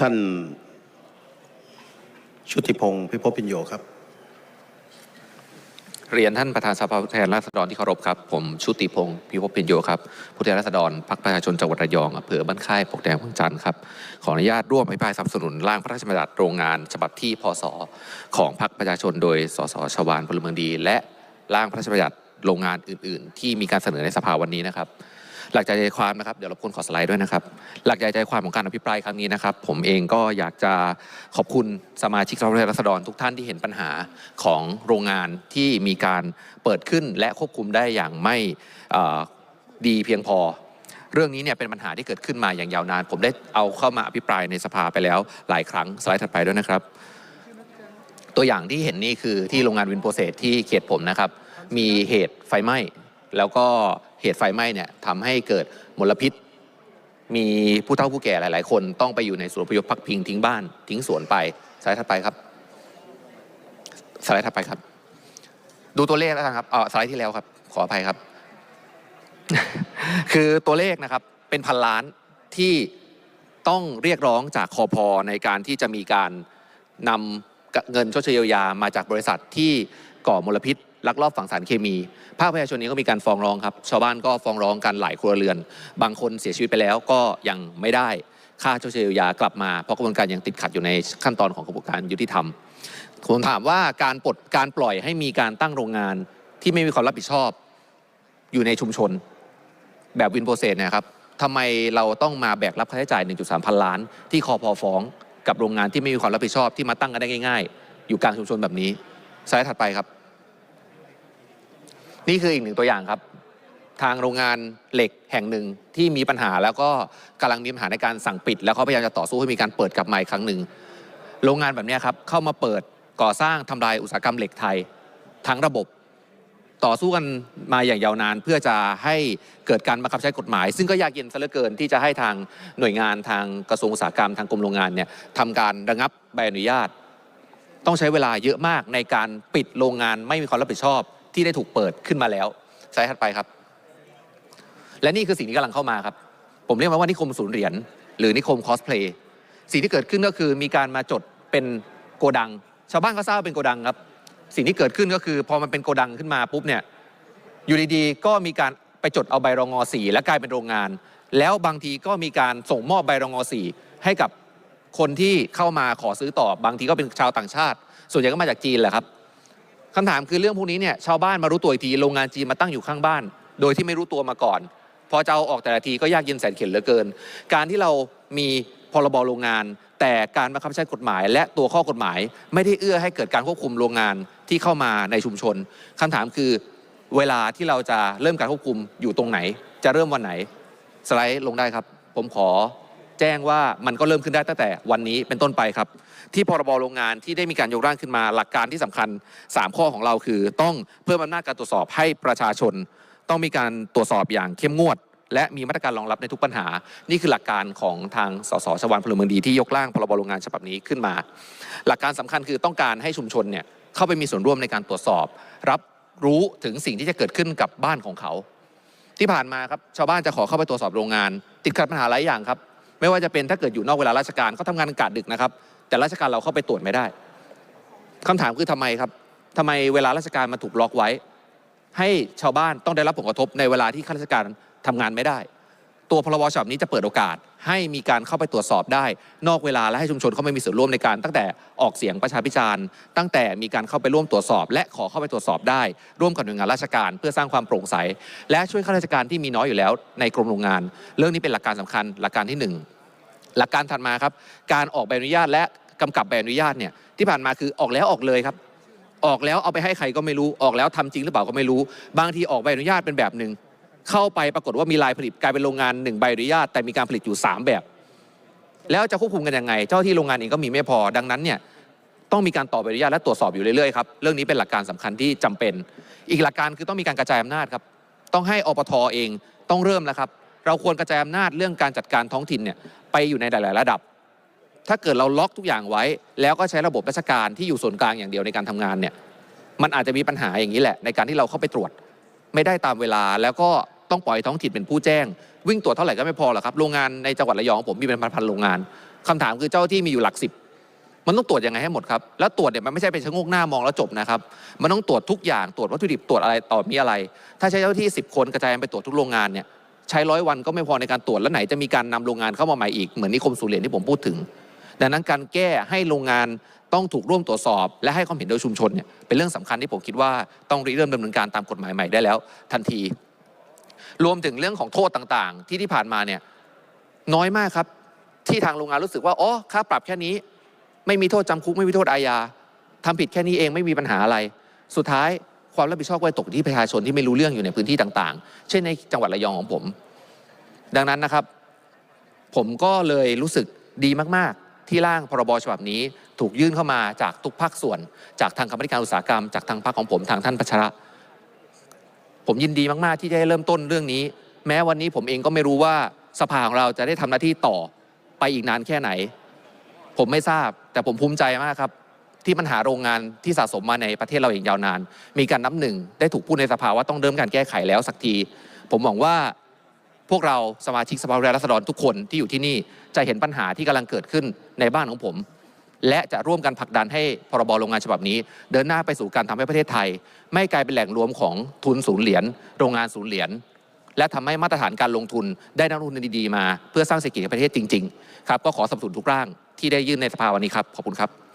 ท่านชุติพงศ์พิพพิญโยครับ เรียนท่านประธานสภาผู้แทนราษฎรที่เคารพครับ ผมชุติพงศ์พิภพปิญโยครับผู้แทนราษฎรพรรคประชาชนจังหวัดระยองอำเภอบ้านค่ายปกแดงวังจันทร์ครับขออนุญาตร่วมอภิปรายสนับสนุนร่างพระราชบัญญัติโรงงาน ฉบับที่พศของพรรคประชาชนโดยสสชวานพลเมืองดี และร่างพระราชบัญญัติโรงงานอื่น ๆ ที่มีการเสนอในสภาวันนี้นะครับ หลักใจใจความนะครับเดี๋ยวรบกวนขอสไลด์ด้วยนะครับ หลักใจใจความของการอภิปรายครั้งนี้นะครับ ผมเองก็อยากจะขอบคุณสมาชิกสภาผู้แทนราษฎรทุกท่านที่เห็นปัญหาของโรงงานที่มีการเปิดขึ้นและควบคุมได้อย่างไม่ดีเพียงพอ เรื่องนี้เนี่ยเป็นปัญหาที่เกิดขึ้นมาอย่างยาวนาน ผมได้เอาเข้ามาอภิปรายในสภาไปแล้วหลายครั้งสไลด์ถัดไปด้วยนะครับ ตัวอย่างที่เห็นนี่คือที่โรงงานวินโปรเซสที่เขตผมนะครับ มีเหตุไฟไหม้แล้วก็ เหตุไฟไหม้เนี่ยทำให้เกิดมลพิษ มีผู้เฒ่าผู้แก่หลาย ๆ คนต้องไปอยู่ในศูนย์พยพพักพิงทิ้งบ้านทิ้งสวนไปสไลด์ถัดไปครับสไลด์ถัดไปครับ ดูตัวเลขแล้วกันครับเออสไลด์ที่แล้วครับ ขออภัยครับ คือตัวเลขนะครับ เป็นพันล้านที่ต้องเรียกร้องจากคอพอในการที่จะมีการนำเงินชดเชยเยียวยามาจากบริษัทที่ก่อมลพิษ ลักลอบฝังสารเคมี ภาคประชาชนนี้ก็มีการฟ้องร้องครับ ชาวบ้านก็ฟ้องร้องกันหลายครัวเรือน บางคนเสียชีวิตไปแล้วก็ยังไม่ได้ค่าชดเชยเยียวยากลับมา เพราะกระบวนการยังติดขัดอยู่ในขั้นตอนของกระบวนการยุติธรรมผมถามว่าการปลดการปล่อยให้มีการตั้งโรงงานที่ไม่มีความรับผิดชอบ อยู่ในชุมชน แบบวินโปรเซสนยครับทำไมเราต้องมาแบกรับค่าใช้จ่าย 1.3 พันล้าน ที่คอพอฟ้อง กับโรงงานที่ไม่มีความรับผิดชอบที่มาตั้งกันได้ง่าย ๆ อยู่กลางชุมชนแบบนี้สไลด์ถัดไปครับ นี่คืออีกหนึ่งตัวอย่างครับ ทางโรงงานเหล็กแห่งหนึ่งที่มีปัญหาแล้วก็กำลังมีปัญหาในการสั่งปิด แล้วเขาพยายามจะต่อสู้ให้มีการเปิดกลับมาอีกครั้งหนึ่งโรงงานแบบนี้ครับเข้ามาเปิดก่อสร้างทำลายอุตสาหกรรมเหล็กไทยทั้งระบบต่อสู้กันมาอย่างยาวนานเพื่อจะให้เกิดการบังคับใช้กฎหมาย ซึ่งก็ยากเย็นซะเหลือเกินที่จะให้ทางหน่วยงานทางกระทรวงอุตสาหกรรมทางกรมโรงงานเนี่ยทำการระงับใบอนุญาต ต้องใช้เวลาเยอะมากในการปิดโรงงานไม่มีความรับผิดชอบ ที่ได้ถูกเปิดขึ้นมาแล้วสไลด์ถัดไปครับ และนี่คือสิ่งที่กำลังเข้ามาครับ ผมเรียกมันว่านิคมศูนย์เหรียญหรือนิคมคอสเพลย์สิ่งที่เกิดขึ้นก็คือมีการมาจดเป็นโกดัง ชาวบ้านก็ทราบเป็นโกดังครับ สิ่งที่เกิดขึ้นก็คือ พอมันเป็นโกดังขึ้นมาปุ๊บเนี่ยอยู่ดีๆก็มีการไปจดเอาใบรองงสีและกลายเป็นโรงงาน แล้วบางทีก็มีการส่งมอบใบรองงสีให้กับคนที่เข้ามาขอซื้อต่อบางทีก็เป็นชาวต่างชาติ ส่วนใหญ่ก็มาจากจีนแหละครับ คำถามคือเรื่องพวกนี้เนี่ยชาวบ้านมารู้ตัวอีกทีโรงงานจีนมาตั้งอยู่ข้างบ้าน โดยที่ไม่รู้ตัวมาก่อน พอจะเอาออกแต่ละทีก็ยากเย็นแสนเข็ญเหลือเกิน การที่เรามีพรบโรงงาน แต่การบังคับใช้กฎหมาย และตัวข้อกฎหมาย ไม่ได้เอื้อให้เกิดการควบคุมโรงงานที่เข้ามาในชุมชนคำถามคือเวลาที่เราจะเริ่มการควบคุมอยู่ตรงไหน จะเริ่มวันไหนสไลด์ลงได้ครับ ผมขอ แจ้งว่ามันก็เริ่มขึ้นได้ตั้งแต่วันนี้เป็นต้นไปครับ ที่พรบโรงงานที่ได้มีการยกร่างขึ้นมา หลักการที่สำคัญ 3 ข้อของเราคือ ต้องเพิ่มอำนาจการตรวจสอบให้ประชาชน ต้องมีการตรวจสอบอย่างเข้มงวด และมีมาตรการรองรับในทุกปัญหา นี่คือหลักการของทางสสชวานพลเมืองดีที่ยกร่างพรบโรงงานฉบับนี้ขึ้นมา หลักการสำคัญคือต้องการให้ชุมชนเนี่ยเข้าไปมีส่วนร่วมในการตรวจสอบ รับรู้ถึงสิ่งที่จะเกิดขึ้นกับบ้านของเขา ที่ผ่านมาครับชาวบ้านจะขอเข้าไปตรวจสอบโรงงาน ติดขัดปัญหาหลายอย่างครับ ไม่ว่าจะเป็นถ้าเกิดอยู่นอกเวลาราชการเขาทำงานกะดึกนะครับ แต่ราชการเราเข้าไปตรวจไม่ได้คำถามคือทำไมครับทำไมเวลาราชการมาถูกล็อกไว้ ให้ชาวบ้านต้องได้รับผลกระทบในเวลาที่ข้าราชการทำงานไม่ได้ ตัวพรบฉบับนี้จะเปิดโอกาสให้มีการเข้าไปตรวจสอบได้ นอกเวลาและให้ชุมชนเขาไม่มีส่วนร่วมในการ ตั้งแต่ออกเสียงประชาพิจารณ์ ตั้งแต่มีการเข้าไปร่วมตรวจสอบ และขอเข้าไปตรวจสอบได้ ร่วมกับหน่วยงานราชการ เพื่อสร้างความโปร่งใส และช่วยข้าราชการที่มีน้อยอยู่แล้วในกรมโรงงาน เรื่องนี้เป็นหลักการสำคัญหลักการที่หนึ่งหลักการถัดมาครับการออกใบอนุญาตและกำกับใบอนุญาตเนี่ยที่ผ่านมาคือออกแล้วออกเลยครับออกแล้วเอาไปให้ใครก็ไม่รู้ออกแล้วทำจริงหรือเปล่าก็ไม่รู้ บางทีออกใบอนุญาตเป็นแบบหนึ่ง เข้าไปปรากฏว่ามีลายผลิตกลายเป็นโรงงานหนึ่งใบอนุญาตแต่มีการผลิตอยู่ 3 แบบ แล้วจะควบคุมกันยังไง เจ้าที่โรงงานเองก็มีไม่พอดังนั้นเนี่ยต้องมีการต่อใบอนุญาตและตรวจสอบอยู่เรื่อยๆครับเรื่องนี้เป็นหลักการสำคัญที่จำเป็น อีกหลักการคือต้องมีการกระจายอำนาจครับต้องให้อปทเองต้องเริ่มแล้วครับเราควรกระจายอำนาจเรื่องการจัดการท้องถิ่นเนี่ยไปอยู่ในหลาย ๆ ระดับ ถ้าเกิดเราล็อกทุกอย่างไว้ แล้วก็ใช้ระบบราชการที่อยู่ส่วนกลางอย่างเดียวในการทำงานเนี่ยมันอาจจะมีปัญหาอย่างนี้แหละ ในการที่เราเข้าไปตรวจ ไม่ได้ตามเวลาแล้วก็ ต้องปล่อยท้องถิ่นเป็นผู้แจ้ง วิ่งตรวจเท่าไหร่ก็ไม่พอหรอกครับโรงงานในจังหวัดระยองผมมีเป็นพันๆโรงงานคำถามคือเจ้าที่มีอยู่หลักสิบมันต้องตรวจยังไงให้หมดครับ แล้วตรวจเนี่ยมันไม่ใช่เป็นชะงกหน้ามองแล้วจบนะครับ มันต้องตรวจทุกอย่าง ตรวจวัตถุดิบ ตรวจอะไรต่อมีอะไร ถ้าใช้เจ้าที่ 10 คนกระจายไปตรวจทุกโรงงานเนี่ย ใช้ร้อยวันก็ไม่พอในการตรวจ แล้วไหนจะมีการนำโรงงานเข้ามาใหม่อีก เหมือนนิคมสูเรียญที่ผมพูดถึง ดังนั้นการแก้ให้โรงงานต้องถูกร่วมตรวจสอบ และให้ความเห็นโดยชุมชนเนี่ย เป็นเรื่องสำคัญที่ผมคิดว่าต้องริเริ่มดำเนินการตามกฎหมายใหม่ได้แล้ว ทันที รวมถึงเรื่องของโทษต่างๆ ที่ที่ผ่านมาเนี่ยน้อยมากครับ ที่ทางโรงงานรู้สึกว่าอ๋อค่าปรับแค่นี้ ไม่มีโทษจำคุกไม่มีโทษอาญาทำผิดแค่นี้เองไม่มีปัญหาอะไร สุดท้ายความรับผิดชอบก็ตกที่ประชาชนที่ไม่รู้เรื่องอยู่ในพื้นที่ต่างๆ เช่นในจังหวัดระยองของผม ดังนั้นนะครับ ผมก็เลยรู้สึกดีมากๆ ที่ร่างพรบฉบับนี้ถูกยื่นเข้ามาจากทุกภาคส่วน จากทางคณะกรรมการอุตสาหกรรม จากทางพรรคของผมทางท่านพัชระ ผมยินดีมาก ๆ ที่จะได้เริ่มต้นเรื่องนี้ แม้วันนี้ผมเองก็ไม่รู้ว่าสภาของเราจะได้ทำหน้าที่ต่อไปอีกนานแค่ไหน ผมไม่ทราบ แต่ผมภูมิใจมากครับ ที่ปัญหาโรงงานที่สะสมมาในประเทศเราอย่างยาวนาน มีการนับหนึ่งได้ถูกพูดในสภาว่าต้องเริ่มการแก้ไขแล้วสักที ผมหวังว่าพวกเราสมาชิกสภาผู้แทนราษฎรทุกคนที่อยู่ที่นี่จะเห็นปัญหาที่กำลังเกิดขึ้นในบ้านของผม และจะร่วมกันผลักดันให้พรบโรงงานฉบับนี้ เดินหน้าไปสู่การทำให้ประเทศไทย ไม่กลายเป็นแหล่งรวมของทุนศูนย์เหรียญโรงงานศูนย์เหรียญและทำให้มาตรฐานการลงทุนได้นักลงทุนดีๆมา เพื่อสร้างเศรษฐกิจในประเทศจริงๆครับก็ขอสนับสนุนทุกร่างที่ได้ยื่นในสภาวันนี้ครับขอบคุณครับ